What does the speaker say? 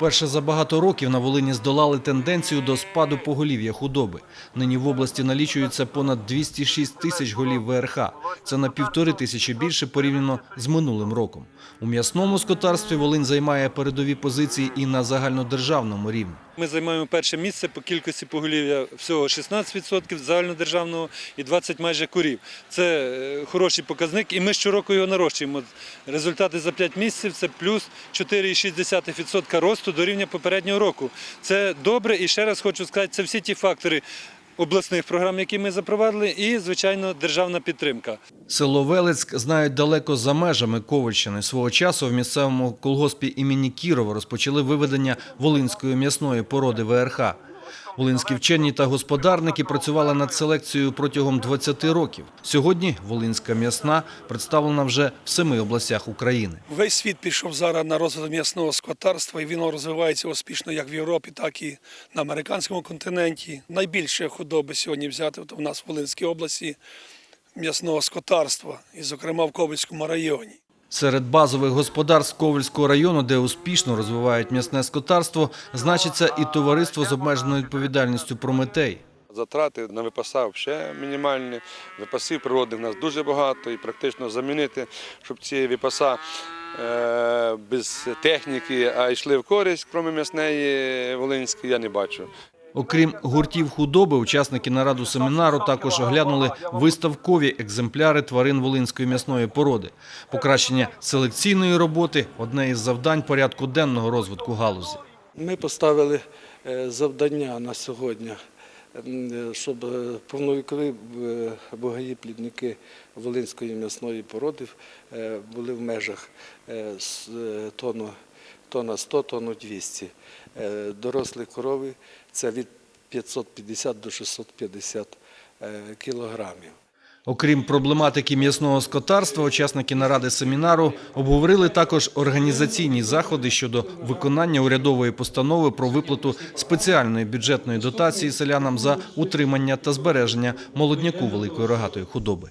Вперше за багато років на Волині здолали тенденцію до спаду поголів'я худоби. Нині в області налічується понад 206 тисяч голів ВРХ. Це на півтори тисячі більше порівняно з минулим роком. У м'ясному скотарстві Волинь займає передові позиції і на загальнодержавному рівні. Ми займаємо перше місце по кількості поголів'я всього 16% загальнодержавного і 20 майже курів. Це е, хороший показник, і ми щороку його нарощуємо. Результати за 5 місяців це плюс 4,6% росту до рівня попереднього року. Це добре, і ще раз хочу сказати, це всі ті фактори обласних програм, які ми запровадили, і, звичайно, державна підтримка. Село Велецьк знають далеко за межами Ковальщини. Свого часу в місцевому колгоспі імені Кірова розпочали виведення волинської м'ясної породи ВРХ. Волинські вчені та господарники працювали над селекцією протягом 20 років. Сьогодні волинська м'ясна представлена вже в семи областях України. Весь світ пішов зараз на розвиток м'ясного скотарства, і він розвивається успішно як в Європі, так і на американському континенті. Найбільше худоби сьогодні взяти в нас в Волинській області м'ясного скотарства, і, зокрема, в Ковальському районі. Серед базових господарств Ковальського району, де успішно розвивають м'ясне скотарство, значиться і товариство з обмеженою відповідальністю Прометей. Затрати на випаса взагалі мінімальні. Випасів природних в нас дуже багато і практично замінити, щоб ці випаса е, без техніки, а йшли в користь, крім м'ясної волинської, я не бачу. Окрім гуртів худоби, учасники нараду семінару також оглянули виставкові екземпляри тварин волинської м'ясної породи. Покращення селекційної роботи одне із завдань порядку денного розвитку галузі. Ми поставили е, завдання на сьогодні, щоб е, повновікові е, богаї плідники Волинської м'ясної породи е, були в межах е, з, е, тонну, тонна 100, тонну 200. Е, Дорослі корови це від 550 до 650 е, кілограмів. Окрім проблематики м'ясного скотарства, учасники наради семінару обговорили також організаційні заходи щодо виконання урядової постанови про виплату спеціальної бюджетної дотації селянам за утримання та збереження молодняку великої рогатої худоби.